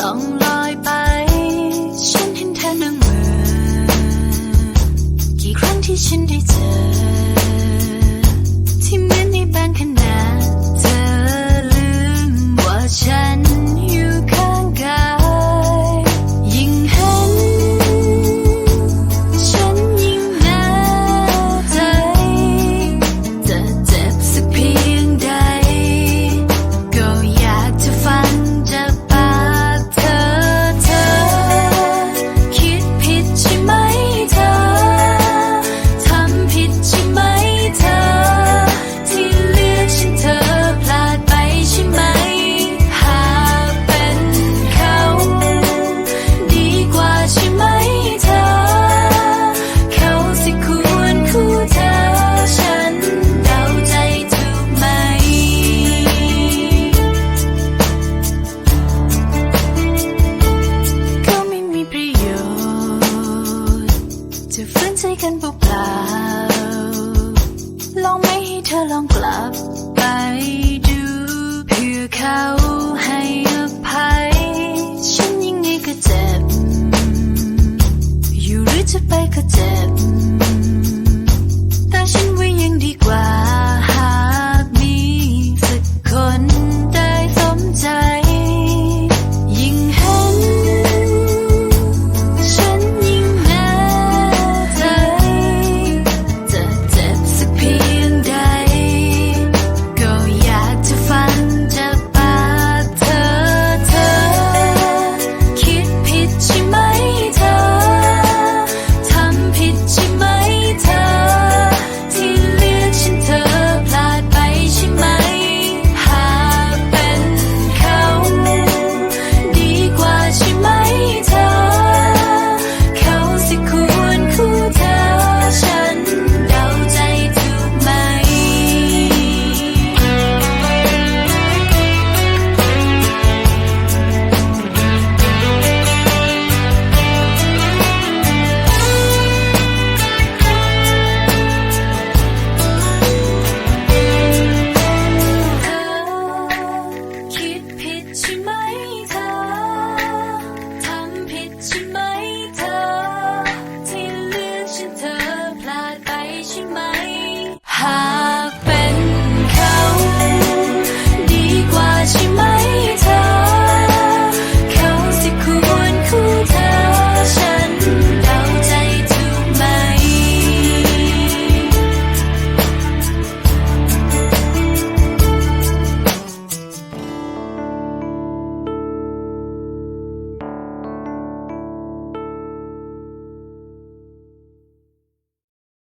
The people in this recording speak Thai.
当。 ฝืนใจกันเปล่าลองไม่ให้เธอลองกลับไปดูเพื่อเขาให้อภัย ฉันยิ่งนี้ก็เจ็บ อยู่หรือจะไปก็เจ็บ